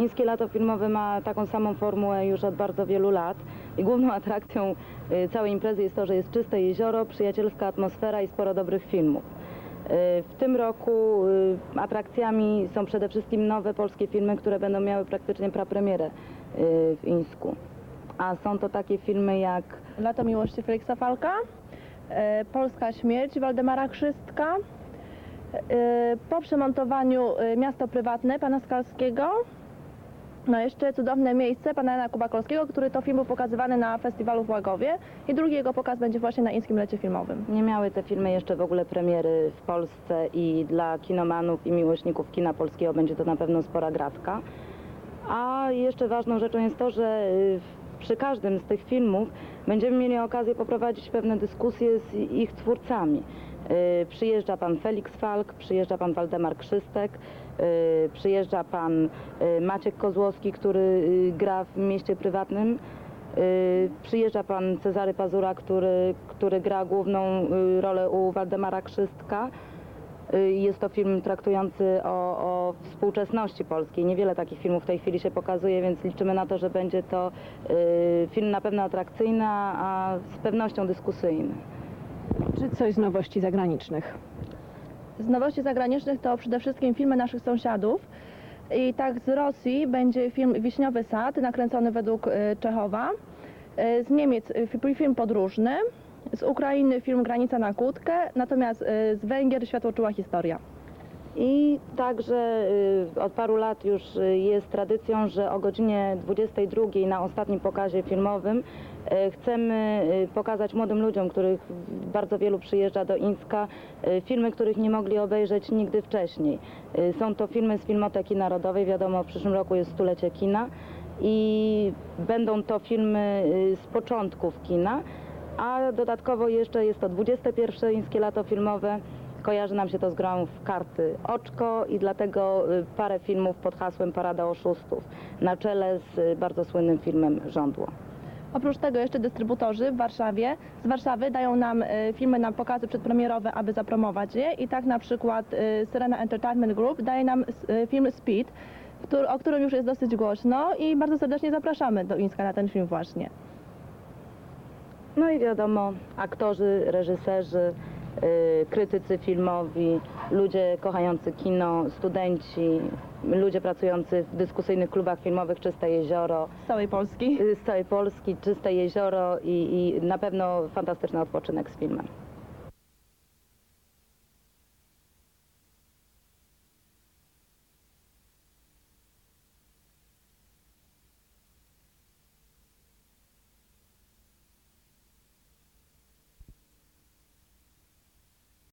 Ińskie Lato Filmowe ma taką samą formułę już od bardzo wielu lat i główną atrakcją y, całej imprezy jest to, że jest czyste jezioro, przyjacielska atmosfera i sporo dobrych filmów. Y, W tym roku y, atrakcjami są przede wszystkim nowe polskie filmy, które będą miały praktycznie prapremierę w Ińsku. A są to takie filmy jak Lato miłości Feliksa Falka, Polska śmierć Waldemara Krzystka, po przemontowaniu Miasto prywatne pana Skalskiego, no jeszcze cudowne miejsce pana Jana Kubakolskiego, który to film był pokazywany na festiwalu w Łagowie i drugi jego pokaz będzie właśnie na Ińskim Lecie Filmowym. Nie miały te filmy jeszcze w ogóle premiery w Polsce i dla kinomanów i miłośników kina polskiego będzie to na pewno spora grafka. A jeszcze ważną rzeczą jest to, że y, przy każdym z tych filmów będziemy mieli okazję poprowadzić pewne dyskusje z ich twórcami. Y, Przyjeżdża pan Felix Falk, przyjeżdża pan Waldemar Krzystek, y, przyjeżdża pan y, Maciek Kozłowski, który gra w mieście prywatnym. Przyjeżdża pan Cezary Pazura, który, który gra główną rolę u Waldemara Krzystka. Jest to film traktujący o, o współczesności polskiej. Niewiele takich filmów w tej chwili się pokazuje, więc liczymy na to, że będzie to film na pewno atrakcyjny, a z pewnością dyskusyjny. Czy coś z nowości zagranicznych? Z nowości zagranicznych to przede wszystkim filmy naszych sąsiadów. I tak z Rosji będzie film Wiśniowy Sad, nakręcony według e, Czechowa. E, Z Niemiec fi- film podróżny. Z Ukrainy film Granica na kłódkę. Natomiast z Węgier Światłoczuła historia. I także y, od paru lat już y, jest tradycją, że o godzinie 22 na ostatnim pokazie filmowym y, chcemy pokazać młodym ludziom, których bardzo wielu przyjeżdża do Ińska, y, filmy, których nie mogli obejrzeć nigdy wcześniej. Są to filmy z Filmoteki Narodowej, wiadomo w przyszłym roku jest stulecie kina i będą to filmy z początków kina, a dodatkowo jeszcze jest to 21 Ińskie Lato Filmowe, Kojarzy nam się to z grą w karty Oczko i dlatego y, parę filmów pod hasłem Parada Oszustów na czele z y, bardzo słynnym filmem Żądło. Oprócz tego jeszcze dystrybutorzy w Warszawie, z Warszawy dają nam e, filmy na pokazy przedpremierowe, aby zapromować je. I tak na przykład e, Syrena Entertainment Group daje nam e, film Speed, który, o którym już jest dosyć głośno i bardzo serdecznie zapraszamy do Ińska na ten film właśnie. No i wiadomo, aktorzy, reżyserzy, y, krytycy filmowi, ludzie kochający kino, studenci, ludzie pracujący w dyskusyjnych klubach filmowych Czyste Jezioro, Z całej Polski. y, z całej Polski, Czyste Jezioro i, i na pewno fantastyczny odpoczynek z filmem.